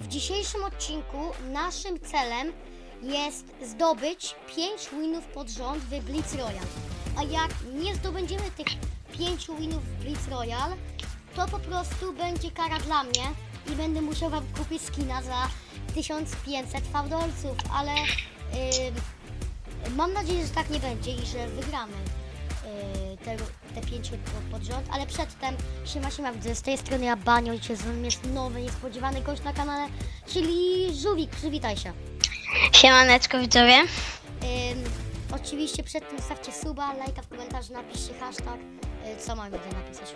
W dzisiejszym odcinku naszym celem jest zdobyć 5 winów pod rząd w Blitz Royale. A jak nie zdobędziemy tych 5 winów w Blitz Royale, to po prostu będzie kara dla mnie i będę musiał wam kupić skina za 1500 fałdolców, ale ym, mam nadzieję, że tak nie będzie i że wygramy yy, te, te pięć pod- rząd, ale przedtem siema siema widzę z tej strony ja Banio i dzisiaj z nami jest nowy, niespodziewany gość na kanale, czyli Żółwik, przywitaj się. Siemaneczko widzowie. Ym, oczywiście przed tym stawcie suba, lajka w komentarzu, napiszcie hashtag, yy, co mamy tutaj napisać.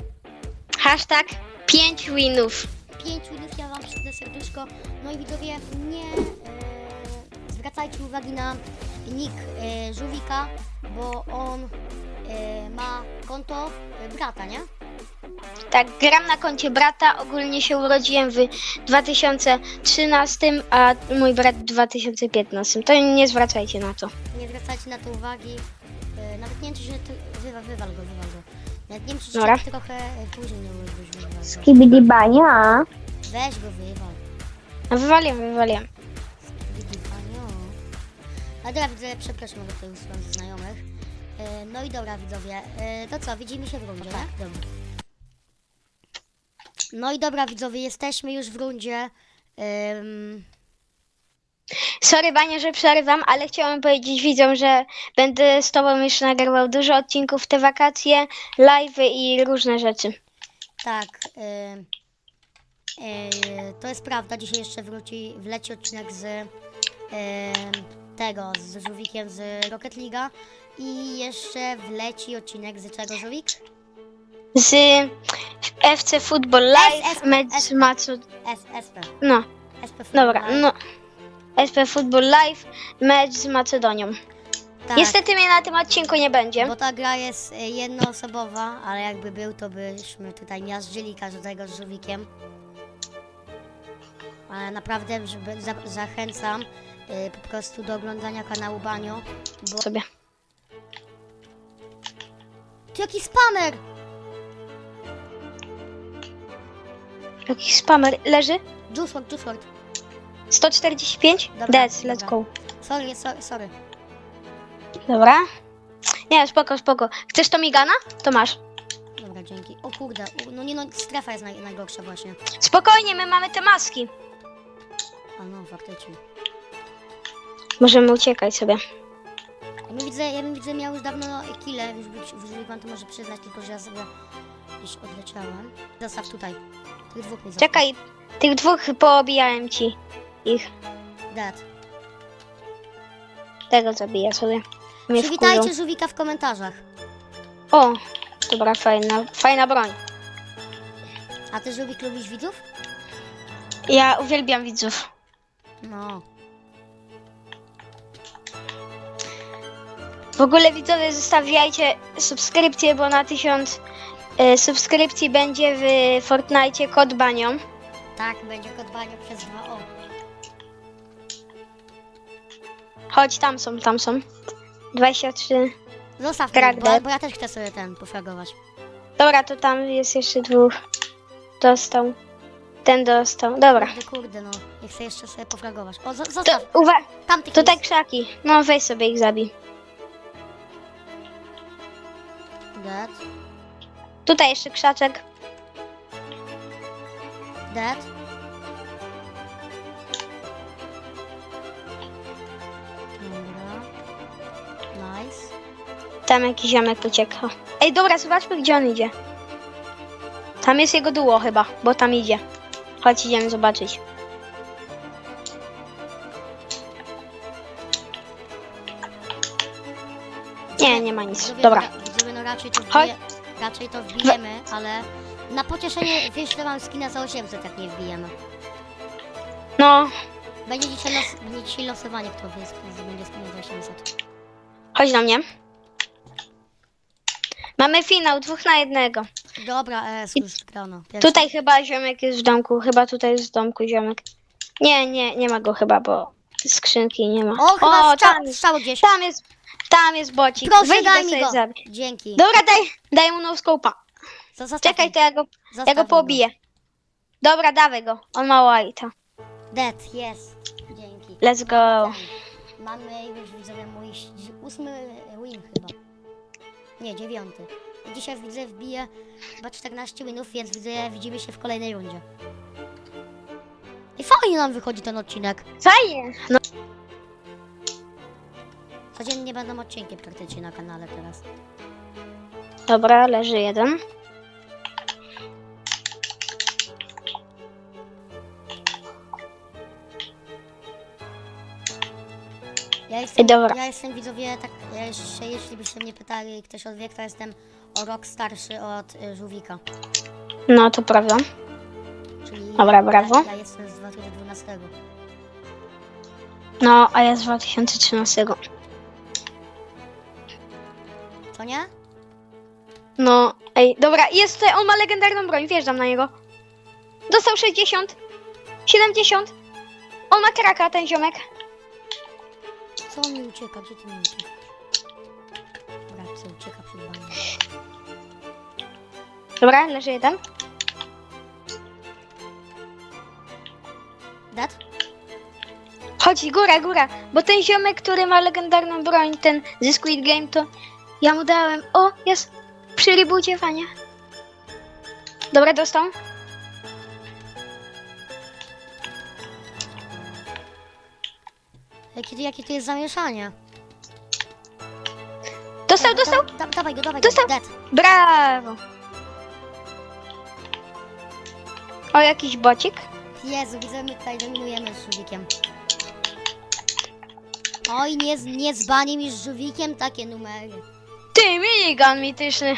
Hashtag 5 winów. 5 winów, ja wam przyznę serduszko, no i widzowie nie yy, zwracajcie uwagi na nick yy, Żółwika, bo on ma konto brata, nie? Tak, gram na koncie brata. Ogólnie się urodziłem w 2013, a mój brat w 2015. To nie zwracajcie na to. Nie zwracajcie na to uwagi. E, Nawet nie wiem, czy się ty- wywa, wywal go, wywal go. Nawet nie wiem, czy się Dobra. trochę e, później nie wywal. Skibidi bania. Weź go, wywal. No, wywaliłem, wywaliłem. Widzi panią. A dobra, widzę, przepraszam, mogę tutaj ze znajomych. E, No i dobra, widzowie. E, To co, widzimy się w rundzie, tak? Dobra. No i dobra, widzowie, jesteśmy już w rundzie. Ym, Sorry, Banie, że przerywam, ale chciałem powiedzieć widzom, że będę z tobą już nagrywał dużo odcinków w te wakacje, live'y i różne rzeczy. Tak. ym, yy, to jest prawda. Dzisiaj jeszcze wróci, wleci odcinek z ym, tego, z Żółwikiem z Rocket League'a. I jeszcze wleci odcinek z czego, Żółwik? Z FC Football Live, mecz Macu... S, SP. No, SP Football dobra, Live. no. SP Football Live, mecz z Macedonią. tak, Niestety mnie na tym odcinku nie będzie. Bo ta gra jest y, jednoosobowa, ale jakby był, to byśmy tutaj miażdżyli każdego z Żółwikiem. Ale naprawdę żeby, za, zachęcam y, po prostu do oglądania kanału Banio, bo sobie. Ty jaki spamer! Jakiś spamer leży? Juiceword, Juiceword. 145? Dobra, Dead, let's dobra. go. Sorry, sorry, sorry. Dobra. Nie, spoko, spoko. Chcesz to migana? To masz. Dobra, dzięki. O kurde, u- no nie no, strefa jest naj, najgorsza właśnie. Spokojnie, my mamy te maski. A no, faktycznie. Możemy uciekać sobie. Ja bym widzę, ja bym widzę miał już dawno kile, już być, jeżeli pan to może przyznać, tylko że ja sobie gdzieś odleciałem. Zostaw tutaj. Tych dwóch mi zostaw. Czekaj, tych dwóch poobijałem ci. Ich. Dead. Tego zabiję sobie. Mnie Przywitajcie wkurzą. Żółwika w komentarzach. O, dobra, fajna, fajna broń. A ty Żółwik lubisz widzów? Ja uwielbiam widzów. No. W ogóle widzowie zostawiajcie subskrypcję, bo na tysiąc e, subskrypcji będzie w Fortnite kod banią. Tak, będzie kodwanie przez 2O. Chodź, tam są, tam są. 23. Zostaw mnie, bo, dead. bo ja też chcę sobie ten pofragować. Dobra, to tam jest jeszcze dwóch. Dostał. Ten dostał. Dobra. Kurde, kurde, no. Nie chcę jeszcze sobie pofragować. O, zo- To zostaw. Tam tych tutaj jest. krzaki. No weź sobie ich zabij. Dead. Tutaj jeszcze krzaczek. Dead. Dobra. Nice. Tam jakiś ziomek ucieka. Ej, dobra, zobaczmy gdzie on idzie. Tam jest jego duo chyba, bo tam idzie. Chodź, idziemy zobaczyć. Nie, nie ma nic. Dobra. Raczej to, wbije, raczej to wbijemy, ale na pocieszenie wyślę wam skina za 800, jak nie wbijemy. No, Będzie dzisiaj, los, będzie dzisiaj losowanie, kto wie, kto będzie skina za 800. chodź do mnie. Mamy finał, dwóch na jednego. Dobra, es, już grano. Pierwszy. Tutaj chyba ziomek jest w domku, chyba tutaj jest w domku ziomek. Nie, nie, nie ma go chyba, bo skrzynki nie ma. O, chyba strzał, tam, jest, strzał gdzieś. tam jest, tam jest bocik. Proszę, Weź daj go mi sobie go. zabij. Dzięki. Dobra, daj, daj mu no scope'a. Zo- zostaw Czekaj, to ja go, ja Zostaw go pobiję. Dobra, dawaj go. On ma white'a. Dead, jest. Dzięki. Let's go. Mamy już widzowie mój ś- ósmy win chyba. Nie, dziewiąty. Dzisiaj widzę wbiję chyba 14 winów, więc widzę, widzimy się w kolejnej rundzie. I fajnie nam wychodzi ten odcinek. Fajnie. No, Codziennie będą odcinki praktycznie na kanale teraz. dobra, leży jeden. Ja jestem, dobra. ja jestem widzowie, tak, ja jeszcze, jeśli byście mnie pytali, ktoś od wiek, to jestem o rok starszy od y, Żółwika. No, to prawda. Czyli Dobra, brawo. Ja, ja jestem z 2012. No, a ja z 2013. Co nie? No, ej, dobra, jest tutaj, on ma legendarną broń, wjeżdżam na niego. Dostał 60, 70. On ma kraka, ten ziomek. Co on mi ucieka? Gdzie ty mi uciekasz? Dobra, co ucieka przed wami. Dobra, leży jeden. Dat? Chodź, góra, góra, bo ten ziomek, który ma legendarną broń, ten ze Squid Game, to ja mu dałem. O, jest przy reboocie, fajnie. Dobra, dostał. Jakie, jakie to jest zamieszanie? Dostał, dostał. Da, da, dawaj go, dawaj Dostał. go. Brawo. O, jakiś bocik. Jezu, widzę, my tutaj dominujemy z żółwikiem. Oj, nie, z- nie z baniem i z żółwikiem takie numery. Ty, minigun mityczny.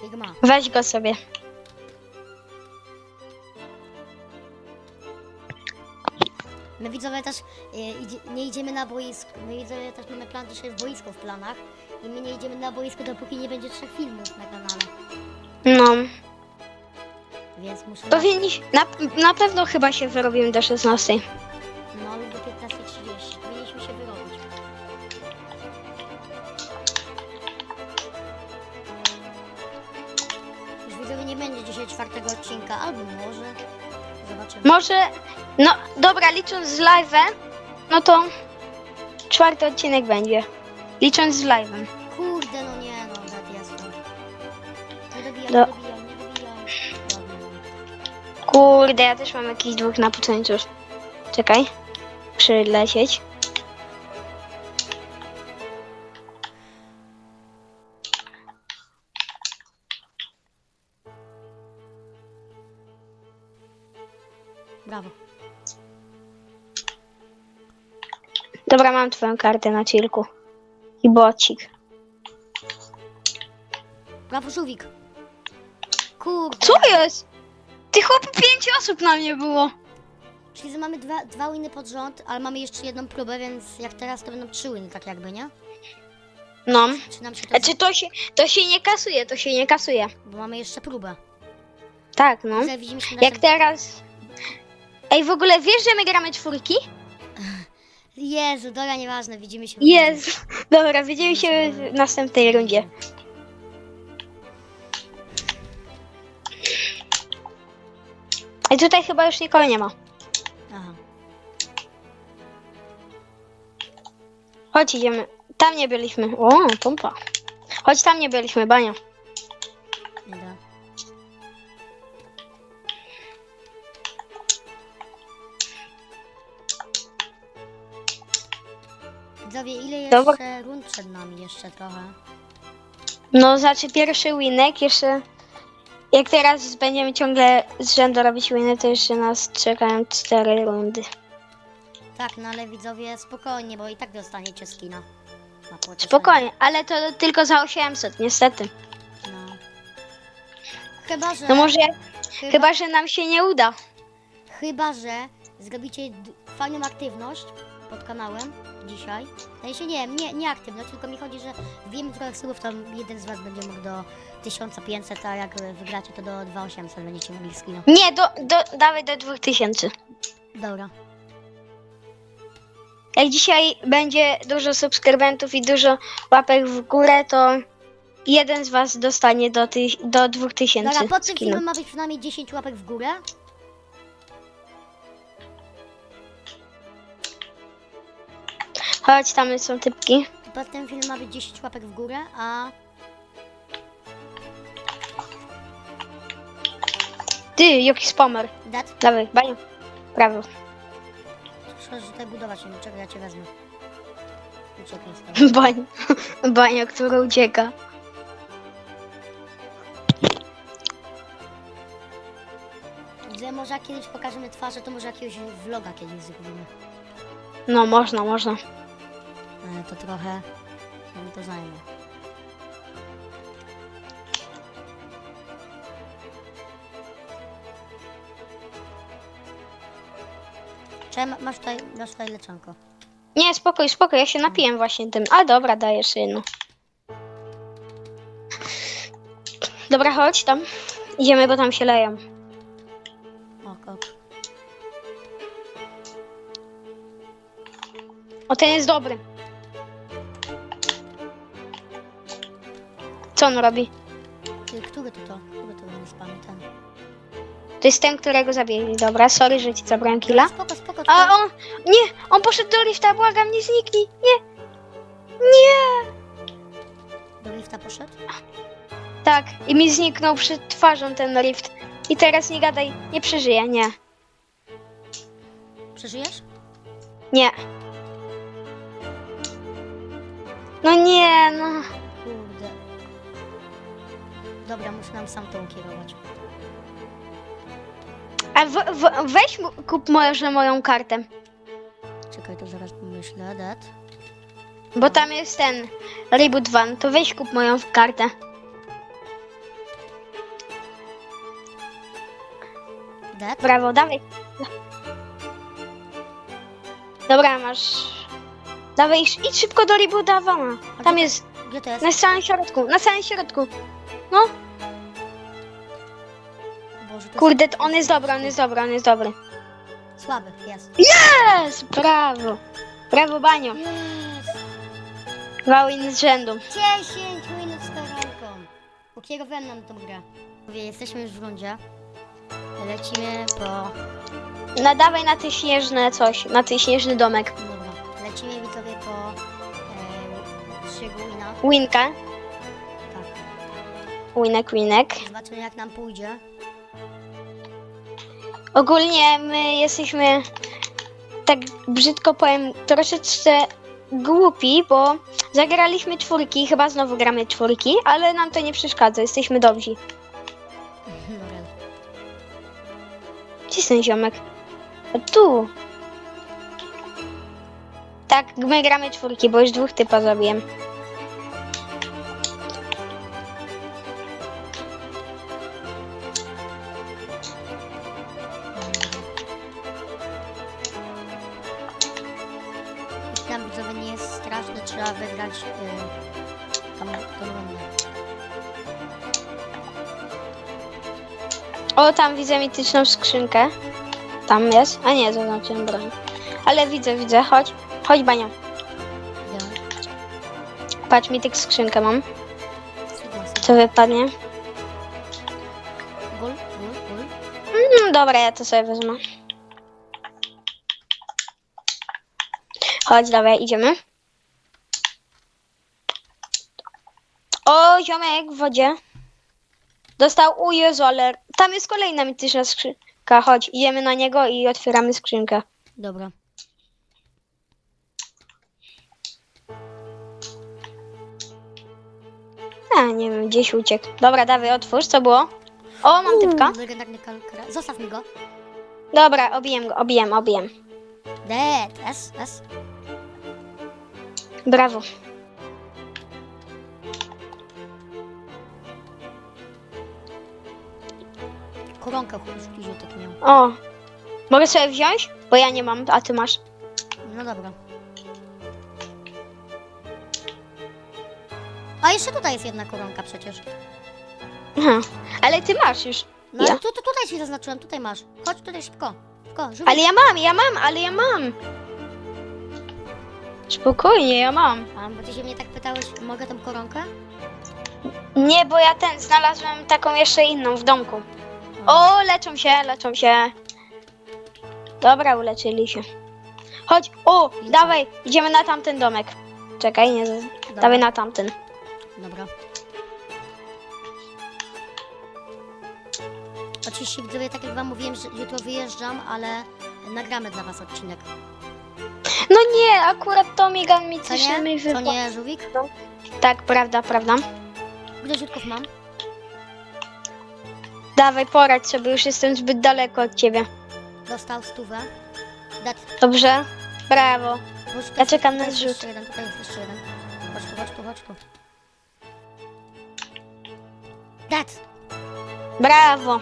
Sigma. Weź go sobie. My widzowie też e, idzie, nie idziemy na boisko. My widzowie też mamy plan, że jest boisko w planach. I my nie idziemy na boisko, dopóki nie będzie trzech filmów na kanale. No, Więc muszę... powinniś, na, na pewno chyba się wyrobimy do 16. No lub czwartego odcinka, albo może. Zobaczymy. Może, no dobra, licząc z live'em, no to czwarty odcinek będzie. Licząc z live'em. Kurde, no nie, no, jestem. Nie dobijam, Do- nie dobijam, nie dobijam. Ładnie. Kurde, ja też mam jakiś dwóch na początku. Czekaj, przylecieć. Dobra, mam twoją kartę na chillku. I bocik. Brawo, żółwik. Kurde. Co jest? Ty chłopie, pięć osób na mnie było. Czyli że mamy dwa, dwa winy pod rząd, ale mamy jeszcze jedną próbę, więc jak teraz to będą trzy winy, tak jakby, nie? No. Czy nam się to... A czy to się, to się nie kasuje, to się nie kasuje. Bo mamy jeszcze próbę. Tak, no. Że widzimy się na Jak teraz... Ej, w ogóle wiesz, że my gramy czwórki? Jezu, dobra, nieważne, widzimy się. Jezu. Dobra, widzimy się w następnej rundzie. I tutaj chyba już nikogo nie ma. Aha. Chodź, idziemy. Tam nie byliśmy. O, pompa. Chodź, tam nie byliśmy, bania. Jeszcze Dobra. rund przed nami? Jeszcze trochę. No, znaczy pierwszy winek, jeszcze... Jak teraz będziemy ciągle z rzędu robić winy, to jeszcze nas czekają cztery rundy. Tak, no ale widzowie, spokojnie, bo i tak dostaniecie skina. Na Spokojnie, ale to tylko za 800, niestety. No. Chyba, że... No może, chyba, chyba, że nam się nie uda. chyba, że zrobicie d- fajną aktywność pod kanałem dzisiaj. No się nie, nie, nie aktywność, tylko mi chodzi, że wiem trochę słów, to jeden z was będzie mógł do 1500, a jak wygracie to do 2800 będziecie mogli skina. Nie, do, do, dawaj do 2000. Dobra. Jak dzisiaj będzie dużo subskrybentów i dużo łapek w górę, to jeden z was dostanie do, ty, do 2000 Dobra, pod tym filmem ma być przynajmniej 10 łapek w górę. Chodź, tam są typki. Pod ten film ma być 10 łapek w górę, a Ty, jaki spamer. dat, Dawaj, baniu. Prawo. szkoda, że tutaj budować nie czego ja cię wezmę. Stąd. Bań. Bania, która ucieka. Gdzie może jak kiedyś pokażemy twarze, to może jakiegoś vloga kiedyś zrobimy. No, można, można. Ale to trochę nam to zajmie. Masz tutaj, masz tutaj leczonko. Nie, spokój, spokój, ja się napiłem właśnie tym. A dobra, dajesz synu. Dobra, chodź tam. Idziemy, bo tam się leją. Ok, ok. O, ten jest dobry. Co on robi? Ty, który to to? Który to ten? To jest ten, którego zabili. Dobra, sorry, że ci zabrałem killa. Spoko, spoko, A tutaj. on... Nie! On poszedł do lifta, błagam, nie zniknij! Nie! Nie! Do lifta poszedł? Tak, i mi zniknął przed twarzą ten lift. I teraz nie gadaj, nie przeżyję, nie. Przeżyjesz? Nie. No nie, no. Kurde. Dobra, muszę nam sam tą kierować. A w, w, weź mu- kup może moją kartę. Czekaj, to zaraz pomyślę, dat. Bo tam jest ten Reboot Van, to weź kup moją kartę. Dat? Brawo, dawaj. Dobra, masz. Dawaj, idź idź szybko do Reboota Vana. Tam jest, Gdzie to jest? na samym środku, na samym środku. No, Boże, to kurde, to on jest dobry, on jest dobry, on jest dobry. Słaby, jest. Jest, brawo. Brawo, Banio. Jest! Dwa winy z rzędu. 10 minut z koronką. Ukierowałem nam tą grę. Mówię, jesteśmy już w rundzie. Lecimy po... Nadawaj na te śnieżne coś, na ten śnieżny domek. Dobra, lecimy widzowie po... E, Strzygu Wina. Winka. Winek, winek. Zobaczymy jak nam pójdzie. Ogólnie my jesteśmy, tak brzydko powiem, troszeczkę głupi, bo zagraliśmy czwórki, chyba znowu gramy czwórki, ale nam to nie przeszkadza, jesteśmy dobrzy. Lorel. Gdzie jest ten ziomek? A tu. Tak, my gramy czwórki, bo już dwóch typa zabiłem. O, tam widzę mityczną skrzynkę. Tam jest. A nie, zaznaczyłem broń. Ale widzę, widzę. Chodź. Chodź, Bania. Patrz, mityk skrzynkę mam. Co wypadnie? Gul. Mm, dobra, ja to sobie wezmę. Chodź, dawaj, idziemy. O, ziomek w wodzie. Dostał, o Jezu, ale tam jest kolejna mityczna skrzynka. Chodź, idziemy na niego i otwieramy skrzynkę. Dobra. A, nie wiem, gdzieś uciekł. Dobra, dawaj, otwórz, co było? O, mam typka. Legendarny. Zostaw mi go. Dobra, obijem go, obijem, obijem. Dead. S, S. Brawo. Koronkę chudziutek miał. O, mogę sobie wziąć? Bo ja nie mam, a ty masz. No dobra. A jeszcze tutaj jest jedna koronka przecież. Aha. Ale ty masz już. No Ja? ale tu, tu, tutaj ci zaznaczyłem, tutaj masz. Chodź tutaj szybko. Szybko, żółwik. Ale ja mam, ja mam, ale ja mam. Spokojnie, ja mam. A, bo ty się mnie tak pytałeś, mogę tą koronkę? Nie, bo ja ten znalazłem taką jeszcze inną w domku. O, leczą się, leczą się. Dobra, uleczyli się. Chodź, o, dawaj, idziemy na tamten domek. Czekaj, nie, Dobra. dawaj na tamten. Dobra. Oczywiście widzowie, tak jak wam mówiłem, że jutro wyjeżdżam, ale nagramy dla was odcinek. No nie, akurat to migan mi Co coś nie? mi Co wypadł. nie, żółwik? Tak, prawda, prawda. Ile rzutków mam? Dawaj, poradź sobie, już jestem zbyt daleko od ciebie. Dostał stówę. Dat. Dobrze? Brawo. Ja czekam na jest zrzut. Jeszcze jeden, tutaj jest jeszcze jeden. Chodź tu, chodź tu, chodź tu. Dat. Brawo.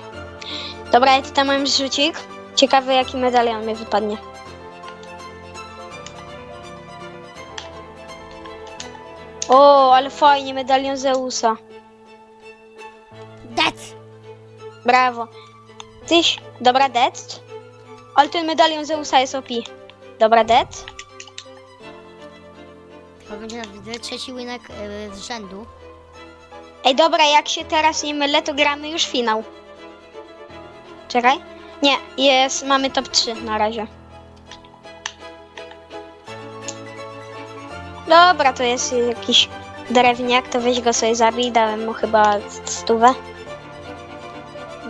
Dobra, ja tutaj mam rzucik. Ciekawy, jaki medalion mi wypadnie. O, ale fajnie, medalion Zeusa. Brawo. Tyś, dobra, det. Ale ten medalion Zeusa jest OP. Dobra, det. To będzie na widzę trzeci winek yy, z rzędu. Ej, dobra, jak się teraz nie mylę, to gramy już finał. Czekaj. Nie, jest, mamy top 3 na razie. Dobra, to jest jakiś drewniak, to weź go sobie zabij, dałem mu chyba stówę.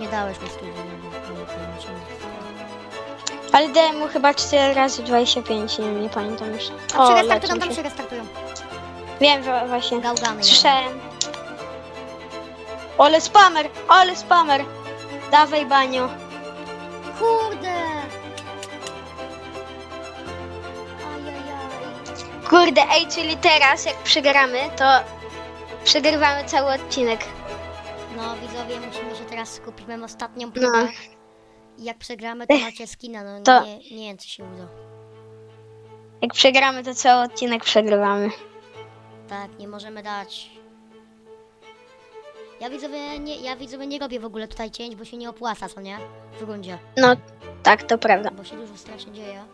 Nie dałeś mi stówy, nie wiem. Ale dałem mu chyba 4 razy 25, nie, nie pamiętam już. O, restartują, leczą tam się. restartują. Wiem wa- właśnie. Gałgany. Słyszałem. Ale spamer, ale spamer. Dawaj, banio. Kurde! Ajajaj. Kurde, ej, czyli teraz jak przegramy, to przegrywamy cały odcinek. No widzowie, musimy się teraz skupić. Mam ostatnią próbę. I jak przegramy, to macie skina. No To- nie, nie wiem, co się uda. Jak przegramy, to cały odcinek przegrywamy. Tak, nie możemy dać. Ja widzowie nie, ja widzowie nie robię w ogóle tutaj cięć, bo się nie opłaca, co nie? W rundzie. No, tak, to prawda. Bo się dużo strasznie dzieje.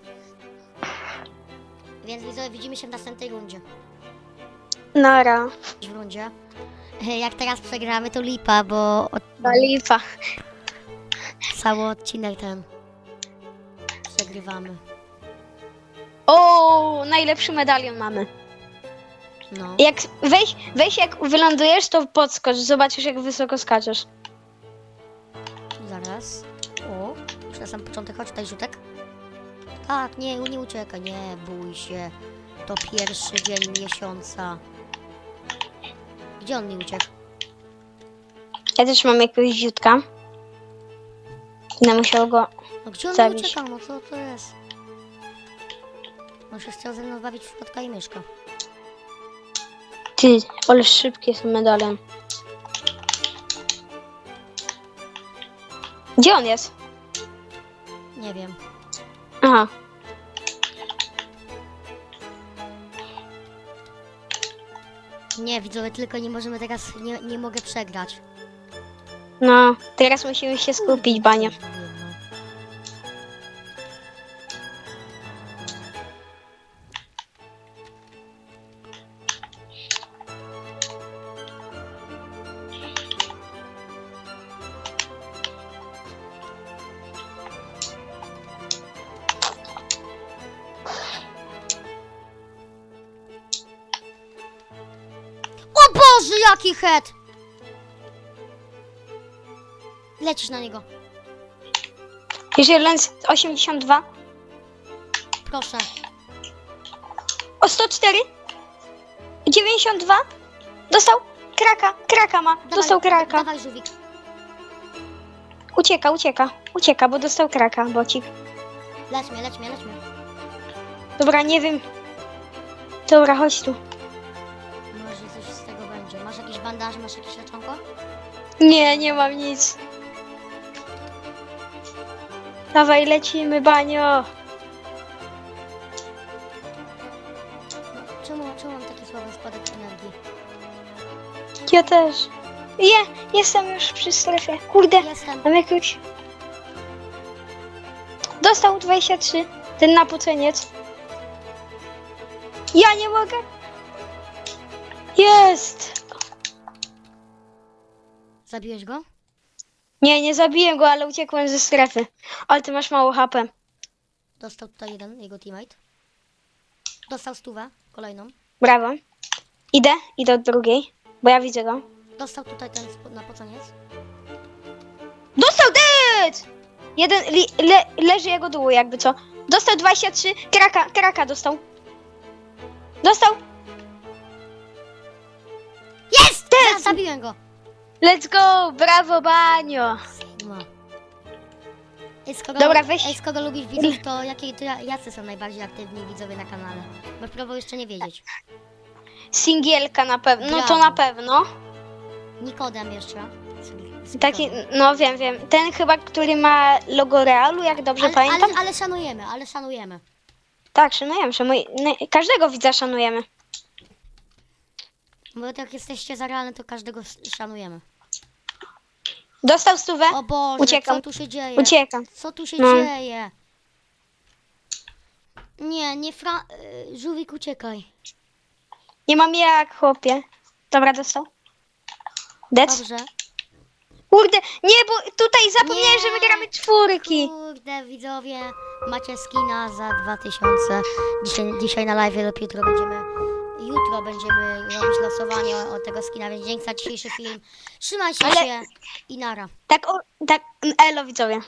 Więc widzowie, widzimy się w następnej rundzie. Nara. W rundzie. Jak teraz przegramy, to lipa, bo od, Lipa. cały odcinek ten przegrywamy. O, najlepszy medalion mamy. No. Jak weź, weź jak wylądujesz, to podskocz, zobaczysz jak wysoko skaczesz. Zaraz. O, już na sam początek, chodź tutaj rzutek. Tak, nie, nie uciekaj, nie bój się. To pierwszy dzień miesiąca. Gdzie on mi uciekł? Ja też mam jakiegoś ziutka. Będę musiał go... No gdzie on mi Zabić. uciekał? No co to jest? On się chciał ze mną bawić w i myszka. Ty, ale szybki jest medalion. Gdzie on jest? Nie wiem. Aha. Nie, widzowie, tylko nie możemy teraz, nie, nie mogę przegrać. No, teraz musimy się skupić, Bania. Boże, jaki head! Lecisz na niego. Jeżeli lens 82, Proszę. o 104, 92, dostał kraka, kraka ma, Dawaj, dostał kraka. Dawaj, żółwik. Ucieka, ucieka, ucieka, bo dostał kraka, bocik. Leć mnie, leć mnie, leć mnie. Dobra, nie wiem. Dobra, chodź tu. Masz jakieś leczonko? Nie, nie mam nic. Dawaj, lecimy, banio. No, czemu, czemu mam taki słaby spadek energii? Ja też. Je, jestem już przy strefie. Kurde, Jestem. mam jakąś... Dostał 23, ten napoceniec. Ja nie mogę. Jest. Zabiłeś go? Nie, nie zabiłem go, ale uciekłem ze strefy. Ale ty masz mało HP. Dostał tutaj jeden, jego teammate. Dostał stówę, kolejną. Brawo. Idę, idę od drugiej, bo ja widzę go. Dostał tutaj ten na poconiec. Dostał dead! Jeden li, le, leży jego dół, jakby co. Dostał 23, kraka, kraka dostał. Dostał. Jest! Za, zabiłem go! Let's go, brawo Banio. Ej, skoro, Dobra, weź- Ej, skoro lubisz widzów, to jakie, to ja- jacy są najbardziej aktywni widzowie na kanale? Masz prawo jeszcze nie wiedzieć. Singielka na pewno, no to Brawo. na pewno. Nikodem jeszcze. Z- z Taki, no wiem, wiem. Ten chyba, który ma logo Realu, jak dobrze ale, pamiętam. ale, ale szanujemy, ale szanujemy. Tak, szanujemy, szanuj... no, każdego widza szanujemy. Bo jak jesteście za realne, to każdego s- szanujemy. Dostał stówę, O Boże, Uciekam. co tu się dzieje? uciekam. Co tu się No. dzieje? Nie, nie fra... y, Żółwik, uciekaj. Nie mam jak, chłopie. Dobra, dostał. Dead? Dobrze. Kurde, nie, bo tutaj zapomniałem, że my gramy czwórki. Kurde, widzowie, macie skina za 2000. Dzisiaj, dzisiaj na live lub jutro będziemy... Jutro będziemy robić losowanie o, o tego skina, więc dzięki za dzisiejszy film. Trzymajcie Ale- się i nara. Tak, o, tak, elo widzowie.